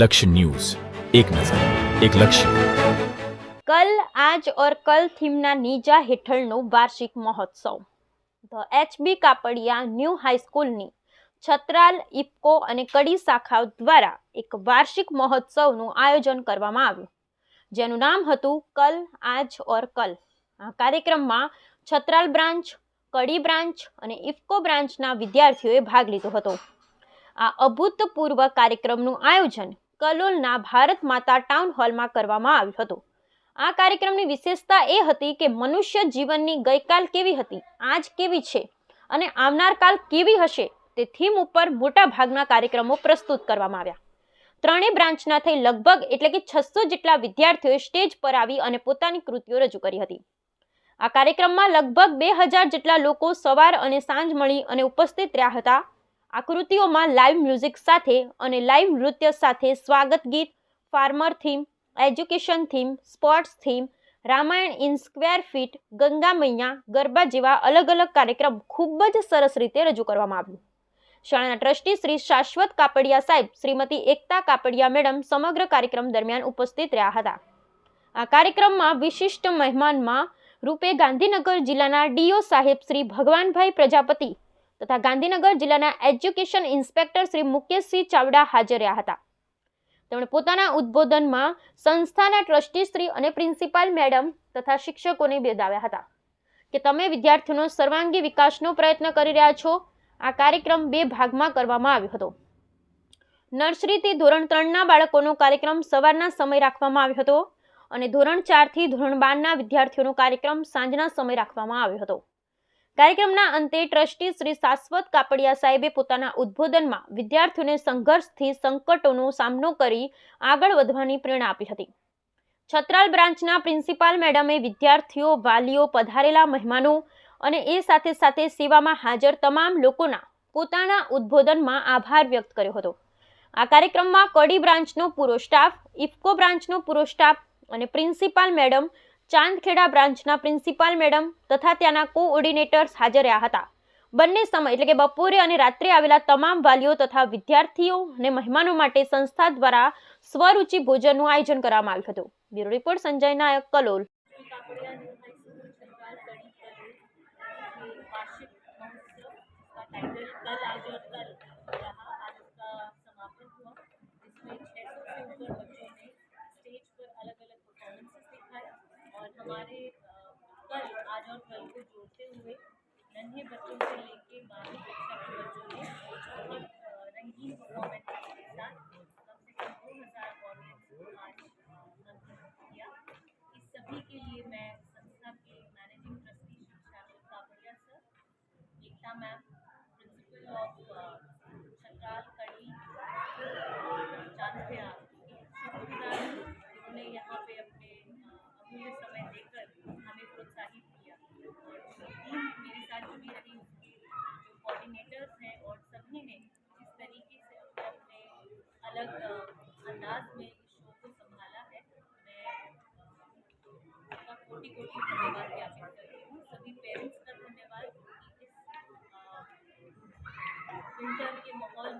લક્ષ્ય ન્યૂઝ. એક નજર, એક લક્ષ્ય. કલ આજ ઓર કલ થીમના નીજા હેઠળનો વાર્ષિક મહોત્સવ. ધ એચબી કાપડિયા ન્યૂ હાઈસ્કૂલની છત્રાલ, ઇફકો અને કડી શાખાઓ દ્વારા એક વાર્ષિક મહોત્સવનું આયોજન કરવામાં આવ્યું. જેનું નામ હતું કલ આજ ઓર કલ. આ કાર્યક્રમમાં છત્રાલ બ્રાન્ચ, કડી બ્રાન્ચ અને ઇફકો બ્રાન્ચના વિદ્યાર્થીઓએ ભાગ લીધો હતો. આ અભૂતપૂર્વ કાર્યક્રમનું આયોજન કલોલના ભારત માતા ટાઉન હોલમાં કરવામાં આવ્યો હતો. આ કાર્યક્રમની વિશેષતા એ હતી કે મનુષ્ય જીવનની ગઈકાલ કેવી હતી, આજ કેવી છે અને આવનાર કાલ કેવી હશે તે થીમ ઉપર મોટા ભાગના કાર્યક્રમો પ્રસ્તુત કરવામાં આવ્યા. ત્રણેય બ્રાન્ચના થઈ લગભગ એટલે કે છસો જેટલા વિદ્યાર્થીઓએ સ્ટેજ પર આવી અને પોતાની કૃતિઓ રજૂ કરી હતી. આ કાર્યક્રમમાં લગભગ બે હજાર જેટલા લોકો સવાર અને સાંજ મળી અને ઉપસ્થિત રહ્યા હતા. આ કૃતિઓમાં લાઈવ મ્યુઝિક સાથે અને લાઈવ નૃત્ય સાથે સ્વાગત ગીત farmer theme education theme sports theme Ramayan in square feet Ganga મૈયા, ગરબા જેવા અલગ અલગ કાર્યક્રમ ખૂબ જ સરસ રીતે રજૂ કરવામાં આવ્યું. શાળાના ટ્રસ્ટી શ્રી શાશ્વત કાપડિયા સાહેબ, શ્રીમતી એકતા કાપડિયા મેડમ સમગ્ર કાર્યક્રમ દરમિયાન ઉપસ્થિત રહ્યા હતા. આ કાર્યક્રમમાં વિશિષ્ટ મહેમાનમાં રૂપે ગાંધીનગર જિલ્લાના ડીઓ સાહેબ શ્રી ભગવાનભાઈ પ્રજાપતિ તથા ગાંધીનગર જિલ્લાના એજ્યુકેશન ઇન્સ્પેક્ટર શ્રી મુકેશસિંહ ચાવડા હાજર રહ્યા હતા. તેમણે પોતાના ઉદ્બોધનમાં સંસ્થાના ટ્રસ્ટી શ્રી અને પ્રિન્સિપાલ મેડમ તથા શિક્ષકોને બિરદાવ્યા હતા કે તમે વિદ્યાર્થીઓનો સર્વાંગી વિકાસનો પ્રયત્ન કરી રહ્યા છો. આ કાર્યક્રમ બે ભાગમાં કરવામાં આવ્યો હતો. નર્સરીથી ધોરણ ત્રણના બાળકોનો કાર્યક્રમ સવારના સમય રાખવામાં આવ્યો હતો અને ધોરણ ચારથી ધોરણ બારના વિદ્યાર્થીઓનો કાર્યક્રમ સાંજના સમય રાખવામાં આવ્યો હતો. કાર્યક્રમના અંતે ટ્રસ્ટી શ્રી શાશ્વત કાપડિયા સાહેબે પોતાના ઉદ્બોધનમાં વિદ્યાર્થીઓને સંઘર્ષથી સંકટોનો સામનો કરી આગળ વધવાની પ્રેરણા આપી હતી. છત્રાલ બ્રાન્ચના પ્રિન્સિપાલ મેડમે વિદ્યાર્થીઓ, વાલીઓ, પધારેલા મહેમાનો અને એ સાથે સાથે સેવામાં હાજર તમામ લોકોના પોતાના ઉદ્બોધનમાં આભાર વ્યક્ત કર્યો હતો. આ કાર્યક્રમમાં કડી બ્રાન્ચનો પૂરો સ્ટાફ, ઇફકો બ્રાન્ચનો પૂરો સ્ટાફ અને પ્રિન્સિપાલ મેડમ ચાંદખેડા બ્રાન્ચના પ્રિન્સિપાલ મેડમ તથા ત્યાંના કોઓર્ડિનેટર્સ હાજર રહ્યા હતા બંને સમય એટલે કે બપોરે અને રાત્રે આવેલા તમામ વાલીઓ તથા વિદ્યાર્થીઓ અને મહેમાનો માટે સંસ્થા દ્વારા સ્વરૂચિ ભોજનનું આયોજન કરવામાં આવ્યું હતું bureau report Sanjay Nayak Kalol Kakadiya new high school छंत्राल कड़ी कल हमारे कल आज और कल को जोड़ते हुए नन्हे बच्चों से लेके बारहवीं कक्षा के बच्चों ने बहुत रंगीन परफॉर्मेंस के साथ कम से कम दो हज़ार ऑडियंस आज अ, किया। इस सभी के लिए मैं संस्था के managing trustee Shri Shashwat Kapadia sir Ekta ma'am principal of हैं और सभी ने जिस तरीके से अपने अपने अलग अंदाज में इस शो को संभाला है, मैं उनका कोटि कोटि धन्यवाद ज्ञापित हूँ। सभी पेरेंट्स का धन्यवाद इस विंटर के माहौल